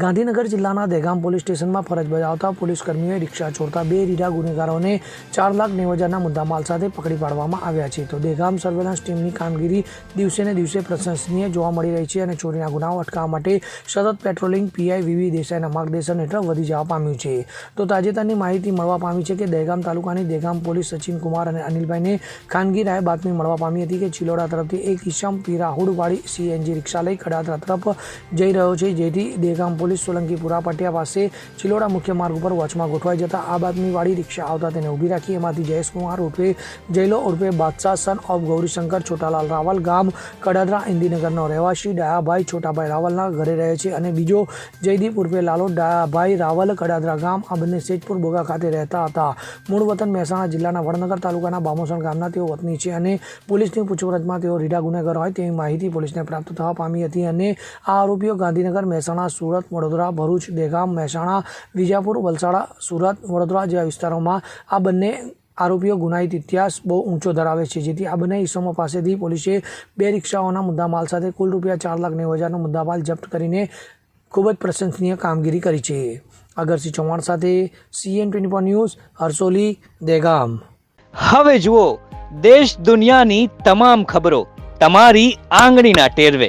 ગાંધીનગર જિલ્લાના દહેગામ પોલીસ સ્ટેશનમાં ફરજ બજાવતા પોલીસ કર્મીઓએ રિક્ષા છોડતા બે રીઢા ગુનેગારોને ચાર લાખ નેવું હજારના મુદ્દામાલ સાથે પકડી પાડવામાં આવ્યા છે. તો દહેગામ સર્વેલન્સ ટીમની કામગીરી દિવસે ને દિવસે પ્રશંસનીય જોવા મળી રહી છે અને ચોરીના ગુનાઓ અટકાવવા માટે સતત પેટ્રોલિંગ, પીઆઈ, વીવી દેસાઈના માર્ગદર્શન હેઠળ વધી જવા પામ્યું છે. તો તાજેતરની માહિતી મળવા પામી છે કે દહેગામ તાલુકાની દહેગામ પોલીસ સચિન કુમાર અને અનિલભાઈને ખાનગી રાય બાતમી મળવા પામી હતી કે ચિલોડા તરફથી એક ઈશમ પીરાહુડવાળી સીએનજી રિક્ષા લઈ ખડાતરા તરફ જઈ રહ્યો છે, જેથી દહેગામ પોલીસ સોલંકીપુરા પટિયા પાસે ચિલોડા મુખ્ય માર્ગ ઉપર વોચમાં ગોઠવાઈ જતા આ વાળી રિક્ષા આવતા તેને ઊભી રાખી. એમાંથી જયેશકુમાર ઉર્ફે જયલો ઉર્ફે બાદશાહ સન ઓફ ગૌરીશંકર છોટાલાલ રાવલ ગામ કડાદરા ઇન્દીનગરનો રહેવાસી ડાયાભાઈ છોટાભાઈ રાવલના ઘરે રહે છે અને બીજો જયદીપ ઉર્ફે લાલો ડાયાભાઈ રાવલ કડાદરા ગામ આ બંને સેજપુર બોગા ખાતે રહેતા હતા. મૂળ વતન મહેસાણા જિલ્લાના વડનગર તાલુકાના બામોસણ ગામના તેઓ વતની છે અને પોલીસની પૂછપરછમાં તેઓ રીઢા ગુનેગાર હોય તેવી માહિતી પોલીસને પ્રાપ્ત થવા પામી હતી અને આ આરોપીઓ ગાંધીનગર, મહેસાણા, સુરત વડોદરા, ભરૂચ દહેગામ મહેસાણા, વિજાપુર, વલસાડા, સુરત, વડોદરા જેવા વિસ્તારોમાં આ બંને આરોપીઓ ગુનાહિત ઇતિહાસ બહુ ઊંચો ધરાવે છે, જેથી આ બંને ઇસમો પાસેથી પોલીસે બે રિક્ષાઓના મુદ્દામાલ સાથે કુલ રૂપિયા ચાર લાખ નેવું હજારનો મુદ્દામાલ જપ્ત કરીને ખૂબ જ પ્રશંસનીય કામગીરી કરી છે. અગરસિંહ ચૌહાણ સાથે CN twenty news, Harsoli, Degam. હવે જુઓ, દેશ દુનિયાની તમામ ખબરો તમારી આંગળીના ટેરવે.